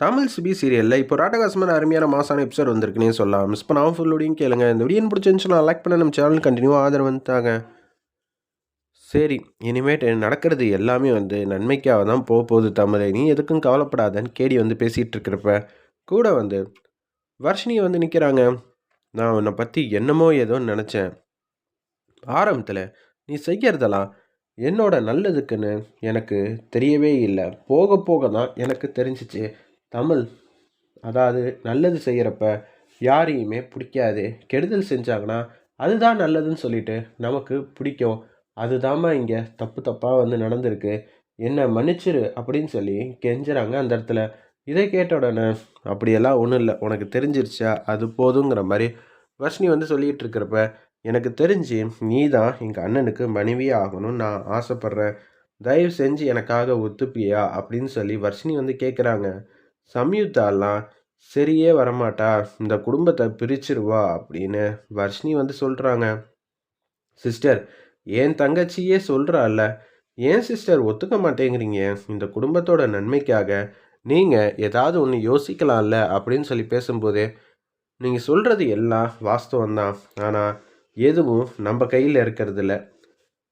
Tamil CP சீரியலில் இப்போ ராட்டகாசமான அருமையான மாசான எபிசோட் வந்திருக்குன்னே சொல்லலாம். மிஸ் பண்ணாமல் ஃபுல்லோடையும் கேளுங்க. இந்த வீடியோ பிடிச்சிருந்துச்சுன்னா லைக் பண்ண நம்ம சேனல் கண்டினியூ ஆதரவு வந்துட்டாங்க. சரி இனிமேட்டு நடக்கிறது எல்லாமே வந்து நன்மைக்காக தான் போக போகுது தமிழை. நீ எதுக்கும் கவலைப்படாதன்னு கேடி வந்து பேசிகிட்டு இருக்கிறப்ப கூட வந்து வர்ஷினி வந்து நிற்கிறாங்க நான் உன்னை பற்றி என்னமோ ஏதோ நினச்சேன். ஆரம்பத்தில் நீ செய்கிறதெல்லாம் என்னோட நல்லதுக்குன்னு எனக்கு தெரியவே இல்லை. போக போக தான் எனக்கு தெரிஞ்சிச்சு. தமிழ். அதாவது நல்லது செய்கிறப்ப யாரையுமே பிடிக்காது. கெடுதல் செஞ்சாங்கன்னா அதுதான் நல்லதுன்னு சொல்லிட்டு நமக்கு பிடிக்கும். அதுதாம்மா இங்கே தப்பு தப்பாக வந்து நடந்திருக்கு. என்ன மன்னிச்சிரு அப்படின்னு சொல்லி கெஞ்சுறாங்க அந்த இடத்துல. இதை கேட்ட உடனே அப்படியெல்லாம் ஒன்றும் இல்லை. உனக்கு தெரிஞ்சிருச்சா? அது போதுங்கிற மாதிரி வர்ஷினி வந்து சொல்லிகிட்டு இருக்கிறப்ப எனக்கு தெரிஞ்சு நீ தான் எங்கள் அண்ணனுக்கு மனைவியே ஆகணும்னு நான் ஆசைப்பட்றேன். தயவு செஞ்சு எனக்காக ஒத்துப்பியா? அப்படின்னு சொல்லி வர்ஷினி வந்து கேட்குறாங்க சம்யுக்தாலாம் சரியே வரமாட்டா இந்த குடும்பத்தை பிரிச்சிருவா அப்படின்னு வர்ஷினி வந்து சொல்கிறாங்க சிஸ்டர் என் தங்கச்சியே சொல்கிறாள்ல ஏன் சிஸ்டர் ஒத்துக்க மாட்டேங்கிறீங்க? இந்த குடும்பத்தோட நன்மைக்காக நீங்கள் ஏதாவது ஒன்று யோசிக்கலாம்ல அப்படின்னு சொல்லி பேசும்போதே நீங்கள் சொல்கிறது எல்லாம் வாஸ்தவம் தான் ஆனால் எதுவும் நம்ம கையில் இருக்கிறதில்ல.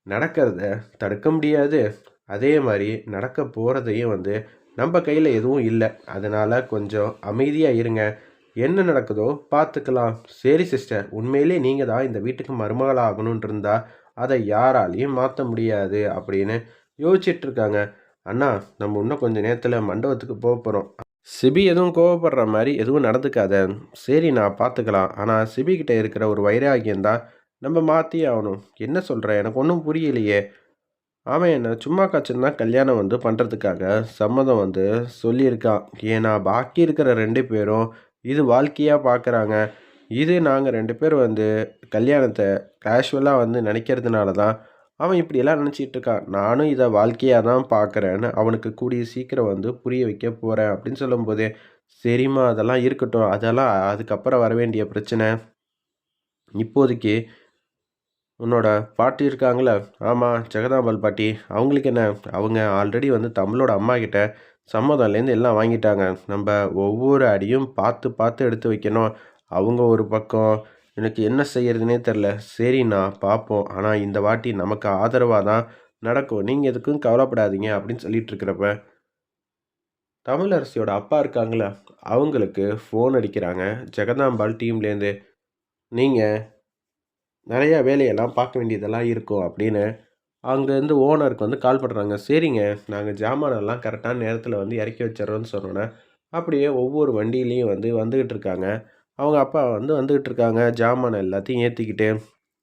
நடக்கிறத தடுக்க முடியாது. அதே மாதிரி நடக்க போகிறதையும் வந்து நம்ம கையில் எதுவும் இல்லை. அதனால் கொஞ்சம் அமைதியாக இருங்க. என்ன நடக்குதோ பார்த்துக்கலாம். சரி சிஸ்டர் உண்மையிலே நீங்கள் தான் இந்த வீட்டுக்கு மருமகள் ஆகணுன்ட்டு இருந்தால் அதை யாராலையும் மாற்ற முடியாது அப்படின்னு யோசிச்சிட்ருக்காங்க அண்ணா நம்ம இன்னும் கொஞ்சம் நேரத்தில் மண்டபத்துக்கு போக போகிறோம் சிபி எதுவும் கோவப்படுற மாதிரி எதுவும் நடந்துக்காத. சரி நான் பார்த்துக்கலாம். ஆனால் சிபிக்கிட்ட இருக்கிற ஒரு வைராகியம் தான் நம்ம மாற்றி ஆகணும். என்ன சொல்கிற எனக்கு ஒன்றும் புரியலையே. அவன் என்ன சும்மா காய்ச்சல் கல்யாணம் வந்து பண்ணுறதுக்காக சம்மதம் வந்து சொல்லியிருக்கான். ஏன்னா பாக்கி இருக்கிற ரெண்டு பேரும் இது வாழ்க்கையாக பார்க்குறாங்க இது நாங்கள் ரெண்டு பேர் வந்து கல்யாணத்தை கேஷுவலாக வந்து நினைக்கிறதுனால தான் அவன் இப்படியெல்லாம் நினச்சிட்டு இருக்கான். நானும் இதை வாழ்க்கையாக தான் பார்க்குறேன்னு அவனுக்கு கூடிய சீக்கிரம் வந்து புரிய வைக்க போகிறேன் அப்படின்னு சொல்லும்போதே சரிம்மா அதெல்லாம் இருக்கட்டும். அதெல்லாம் அதுக்கப்புறம் வர வேண்டிய பிரச்சனை. இப்போதைக்கு உன்னோட பாட்டி இருக்காங்களே ஆமாம் ஜெகதாம்பாள் பாட்டி. அவங்களுக்கு என்ன? அவங்க ஆல்ரெடி வந்து தமிழோட அம்மா கிட்ட சம்மதம்லேருந்து எல்லாம் வாங்கிட்டாங்க. நம்ம ஒவ்வொரு அடியும் பார்த்து பார்த்து எடுத்து வைக்கணும். அவங்க ஒரு பக்கம் எனக்கு என்ன செய்யறதுனே தெரில. சரிண்ணா பார்ப்போம் ஆனால் இந்த வாட்டி நமக்கு ஆதரவாக தான் நடக்கும். நீங்கள் எதுக்கும் கவலைப்படாதீங்க அப்படின்னு சொல்லிட்டு இருக்கிறப்ப தமிழரசியோட அப்பா இருக்காங்களே அவங்களுக்கு ஃபோன் அடிக்கிறாங்க. ஜெகதாம்பாள் டீம்லேருந்து நீங்கள் நிறையா வேலையெல்லாம் பார்க்க வேண்டியதெல்லாம் இருக்கும் அப்படின்னு அங்கேருந்து ஓனருக்கு வந்து கால் பண்ணுறாங்க சரிங்க நாங்கள் ஜாமானெல்லாம் கரெக்டான நேரத்தில் வந்து இறக்கி வச்சிடறோன்னு சொன்னோன்னே அப்படியே ஒவ்வொரு வண்டியிலையும் வந்து வந்துக்கிட்டு இருக்காங்க. அவங்க அப்பா வந்து வந்துக்கிட்டு இருக்காங்க. ஜாமான் எல்லாத்தையும் ஏற்றிக்கிட்டு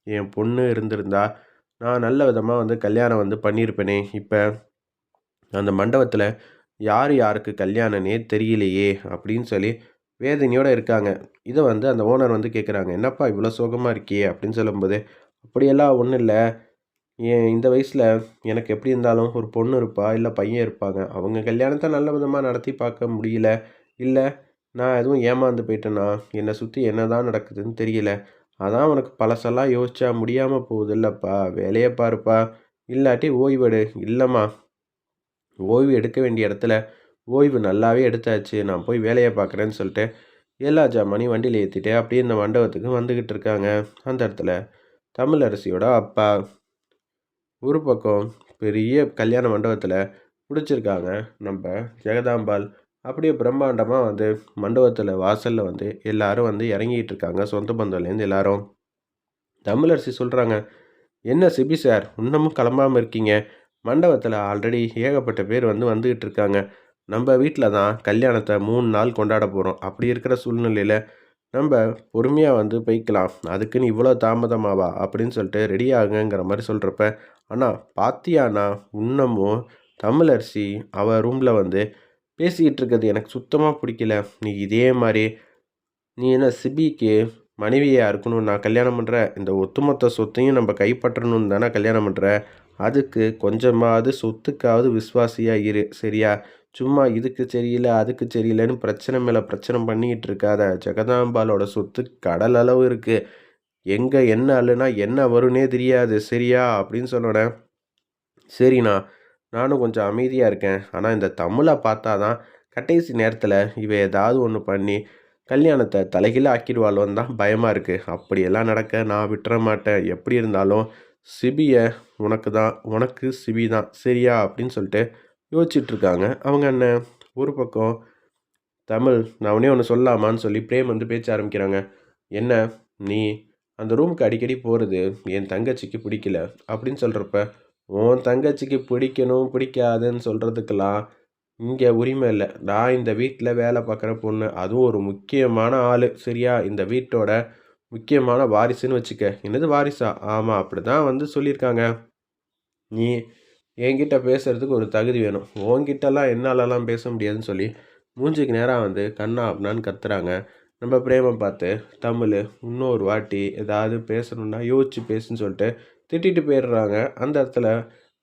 என் பொண்ணு இருந்திருந்தா நான் நல்ல விதமாக வந்து கல்யாணம் வந்து பண்ணியிருப்பேனே இப்போ அந்த மண்டபத்தில் யார் யாருக்கு கல்யாணனே தெரியலையே அப்படின்னு சொல்லி வேதனையோடு இருக்காங்க. இதை வந்து அந்த ஓனர் வந்து கேட்குறாங்க என்னப்பா இவ்வளோ சோகமாக இருக்கியே? அப்படின்னு சொல்லும்போது அப்படியெல்லாம் ஒன்றும் இல்லை. ஏன் இந்த வயசில் எனக்கு எப்படி இருந்தாலும் ஒரு பொண்ணு இருப்பா இல்லை பையன் இருப்பாங்க. அவங்க கல்யாணத்தை நல்ல விதமாக நடத்தி பார்க்க முடியல. இல்லை நான் எதுவும் ஏமாந்து போயிட்டேன்னா என்னை சுற்றி என்ன தான் நடக்குதுன்னு தெரியல. அதான் உனக்கு பழசெல்லாம் யோசிச்சா முடியாமல் போகுது இல்லைப்பா வேலையை பாருப்பா. இல்லாட்டி ஓய்வெடு. இல்லைம்மா. ஓய்வு எடுக்க வேண்டிய இடத்துல ஓய்வு நல்லாவே எடுத்தாச்சு நான் போய் வேலையை பார்க்குறேன்னு சொல்லிட்டு எல்லா ஜாமானையும் வண்டியில் ஏற்றிட்டு அப்படியே இந்த மண்டபத்துக்கு வந்துக்கிட்டு இருக்காங்க. அந்த இடத்துல தமிழரசியோட அப்பா. ஒரு பக்கம் பெரிய கல்யாண மண்டபத்தில் பிடிச்சிருக்காங்க நம்ம ஜெகதாம்பாள். அப்படியே பிரம்மாண்டமாக வந்து மண்டபத்தில் வாசலில் வந்து எல்லாரும் வந்து இறங்கிட்டு இருக்காங்க சொந்த பந்தம்லேருந்து எல்லாரும். தமிழரசி சொல்கிறாங்க என்ன சிபி சார் இன்னமும் கிளம்பாமல் இருக்கீங்க? மண்டபத்தில் ஆல்ரெடி ஏகப்பட்ட பேர் வந்து வந்துக்கிட்டு இருக்காங்க. நம்ம வீட்டில் தான் கல்யாணத்தை மூணு நாள் கொண்டாட போகிறோம் அப்படி இருக்கிற சூழ்நிலையில் நம்ம பொறுமையாக வந்து போய்க்கலாம். அதுக்குன்னு இவ்வளோ தாமதமாவா? அப்படின்னு சொல்லிட்டு ரெடி ஆகுங்கிற மாதிரி சொல்கிறப்ப ஆனால் பாத்தியானா இன்னமும் தமிழரசி அவள் ரூமில் வந்து பேசிக்கிட்டு இருக்கிறது எனக்கு சுத்தமாக பிடிக்கல. நீ இதே மாதிரி நீ என்ன சிபிக்கு மனைவியாக இருக்கணும் நான் கல்யாணம் பண்ணுற இந்த ஒத்துமொத்த சொத்தையும் நம்ம கைப்பற்றணும்னு தானே கல்யாணம் பண்ணுற அதுக்கு கொஞ்சமாவது சொத்துக்காவது விசுவாசியாக இரு சரியா? சும்மா இதுக்கு சரியில்லை அதுக்கு சரியில்லைன்னு பிரச்சனை மேலே பிரச்சனை பண்ணிக்கிட்டு இருக்காத ஜெகதாம்பாலோட சொத்து கடல் அளவு இருக்குது எங்கே என்ன அல்லுனா என்ன வரும்னே தெரியாது. சரியா? அப்படின்னு சொன்னோடனே சரிண்ணா நானும் கொஞ்சம் அமைதியாக இருக்கேன். ஆனால் இந்த தமிழை பார்த்தா தான் கடைசி நேரத்தில் இவ ஏதாவது ஒன்று பண்ணி கல்யாணத்தை தலைகீழ ஆக்கிடுவாளோன்னு தான் பயமாக இருக்குது அப்படியெல்லாம் நடக்க நான் விட்டுற மாட்டேன். எப்படி இருந்தாலும் சிபியை உனக்கு தான் உனக்கு சிபி தான். சரியா? அப்படின்னு சொல்லிட்டு யோசிச்சுட்ருக்காங்க. அவங்க அண்ணன் ஒரு பக்கம் தமிழ் நான் உடனே ஒன்று சொல்லலாமான்னு சொல்லி பிரேம் வந்து பேச்ச ஆரம்பிக்கிறாங்க. என்ன நீ அந்த ரூமுக்கு அடிக்கடி போகிறது என் தங்கச்சிக்கு பிடிக்கல? அப்படின்னு சொல்கிறப்ப உன் தங்கச்சிக்கு பிடிக்கணும் பிடிக்காதுன்னு சொல்கிறதுக்கெல்லாம் இங்கே உரிமை இல்லை. நான் இந்த வீட்டில் வேலை பார்க்குற பொண்ணு. அதுவும் ஒரு முக்கியமான ஆள். சரியா? இந்த வீட்டோட முக்கியமான வாரிசுன்னு வச்சுக்க. என்னது வாரிசா? ஆமாம் அப்படி தான் வந்து சொல்லியிருக்காங்க. நீ என்கிட்ட பேசுகிறதுக்கு ஒரு தகுதி வேணும். உன்கிட்டலாம் என்னாலலாம் பேச முடியாதுன்னு சொல்லி மூஞ்சிக்கு நேராக வந்து கண்ணா அப்படின்னான்னு கத்துறாங்க. நம்ம பிரேமம் பார்த்து தமிழ் இன்னொரு வாட்டி ஏதாவது பேசணுன்னா யோசிச்சு பேசுன்னு சொல்லிட்டு திட்டிட்டு போயிடுறாங்க. அந்த இடத்துல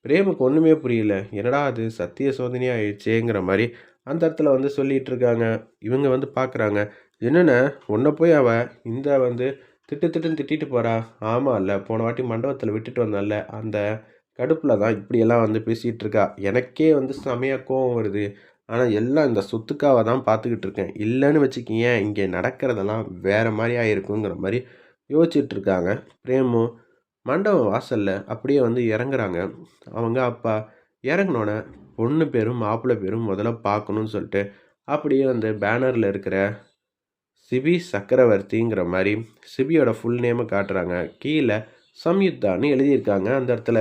பிரேமுக்கு ஒன்றுமே புரியல. என்னடா அது சத்திய சோதனையாக ஆயிடுச்சேங்கிற மாதிரி அந்த இடத்துல வந்து சொல்லிகிட்டு இருக்காங்க. இவங்க வந்து பார்க்குறாங்க என்னென்ன உன்னை போய் அவ இந்த வந்து திட்டு திட்டுன்னு திட்டிட்டு போகிறா ஆமாம் இல்லை. போன வாட்டி மண்டபத்தில் விட்டுட்டு வந்தால அந்த கடுப்பில் தான் இப்படியெல்லாம் வந்து பேசிகிட்டு இருக்கா எனக்கே வந்து செமையாக கோவம் வருது. ஆனால் எல்லாம் இந்த சொத்துக்காவை தான் பார்த்துக்கிட்டு இருக்கேன். இல்லைன்னு வச்சுக்கிங்க இங்கே நடக்கிறதெல்லாம் வேறு மாதிரி ஆகிருக்குங்கிற மாதிரி யோசிச்சுட்டு இருக்காங்க பிரேமு மண்டபம் வாசலில் அப்படியே வந்து இறங்குறாங்க. அவங்க அப்பா இறங்கினோடனே பொண்ணு பேரும் மாப்பிள்ளை பேரும் முதல்ல பார்க்கணுன்னு சொல்லிட்டு அப்படியே வந்து பேனரில் இருக்கிற சிபி சக்கரவர்த்திங்கிற மாதிரி சிபியோட ஃபுல் நேமை காட்டுறாங்க. கீழே சம்யுக்தான்னு எழுதியிருக்காங்க. அந்த இடத்துல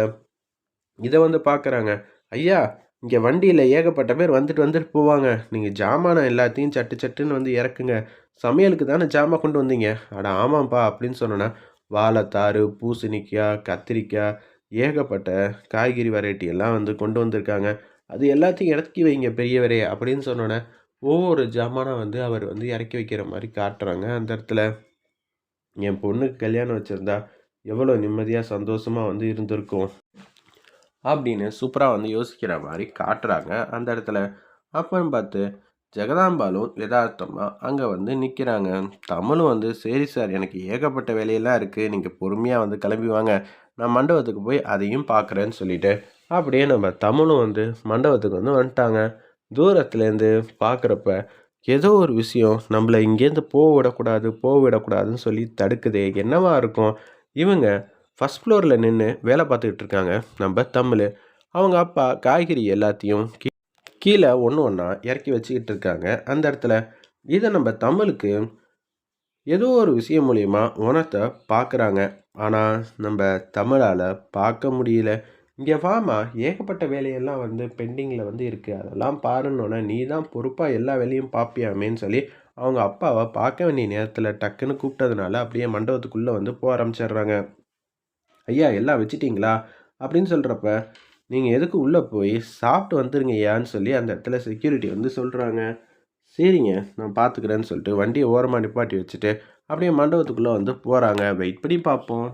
இதை வந்து பார்க்குறாங்க ஐயா இங்கே வண்டியில் ஏகப்பட்ட பேர் வந்துட்டு வந்துட்டு போவாங்க. நீங்கள் ஜாமானை எல்லாத்தையும் சட்டு சட்டுன்னு வந்து இறக்குங்க. சமையலுக்கு தானே ஜாமான் கொண்டு வந்தீங்க. அட ஆமாம்ப்பா அப்படின்னு சொன்னோன்னா வாழைத்தாறு பூசணிக்காய் கத்திரிக்காய் ஏகப்பட்ட காய்கறி வெரைட்டி எல்லாம் வந்து கொண்டு வந்திருக்காங்க. அது எல்லாத்தையும் இறக்கி வைங்க பெரியவரே அப்படின்னு சொன்னோன்னே ஒவ்வொரு ஜாமானாக வந்து அவர் வந்து இறக்கி வைக்கிற மாதிரி காட்டுறாங்க அந்த இடத்துல. என் பொண்ணுக்கு கல்யாணம் வச்சுருந்தா எவ்வளோ நிம்மதியாக சந்தோஷமாக வந்து இருந்திருக்கும். அப்படின்னு சூப்பராக வந்து யோசிக்கிற மாதிரி காட்டுறாங்க அந்த இடத்துல. அப்புறம் பார்த்து ஜெகதாம்பாலும் யதார்த்தமாக அங்கே வந்து நிற்கிறாங்க தமிழும் வந்து சரி சார் எனக்கு ஏகப்பட்ட வேலையெல்லாம் இருக்குது நீங்கள் பொறுமையாக வந்து கிளம்பி வாங்க. நான் மண்டபத்துக்கு போய் அதையும் பார்க்குறேன்னு சொல்லிட்டு அப்படியே நம்ம தமிழும் வந்து மண்டபத்துக்கு வந்து வந்துட்டாங்க. தூரத்துலேருந்து பார்க்குறப்ப ஏதோ ஒரு விஷயம் நம்மளை இங்கேருந்து போக விடக்கூடாது போக விடக்கூடாதுன்னு சொல்லி தடுக்குது. என்னவாக இருக்கும்? இவங்க ஃபஸ்ட் ஃப்ளோரில் நின்று வேலை பார்த்துக்கிட்டு இருக்காங்க. நம்ம தமிழ் அவங்க அப்பா காய்கறி எல்லாத்தையும் கீ- கீழே ஒன்று ஒன்றா இறக்கி வச்சுக்கிட்டு இருக்காங்க. அந்த இடத்துல இதை நம்ம தமிழுக்கு ஏதோ ஒரு விஷயம் மூலயமா உணத்தை பார்க்குறாங்க. ஆனால் நம்ம தமிழால் பார்க்க முடியல. இங்கே வாமா ஏகப்பட்ட வேலையெல்லாம் வந்து பெண்டிங்கில் வந்து இருக்குது அதெல்லாம் பாருன்னொன்னே நீ தான் பொறுப்பாக எல்லா வேலையும் பார்ப்பியாமேன்னு சொல்லி அவங்க அப்பாவை பார்க்க வேண்டிய நேரத்தில் டக்குன்னு கூப்பிட்டதுனால அப்படியே மண்டபத்துக்குள்ளே வந்து போக ஆரம்பிச்சிடுறாங்க. ஐயா எல்லாம் வச்சிட்டிங்களா? அப்படின்னு சொல்கிறப்ப நீங்கள் எதுக்கு உள்ளே போய் சாப்பிட்டு வந்துருங்க ஐயான்னு சொல்லி அந்த இடத்துல செக்யூரிட்டி வந்து சொல்கிறாங்க சரிங்க நான் பார்த்துக்கிறேன்னு சொல்லிட்டு வண்டியை ஓரமாக நிப்பாட்டி வச்சுட்டு அப்படியே மண்டபத்துக்குள்ளே வந்து போகிறாங்க வெயிட் பண்ணி பார்ப்போம்.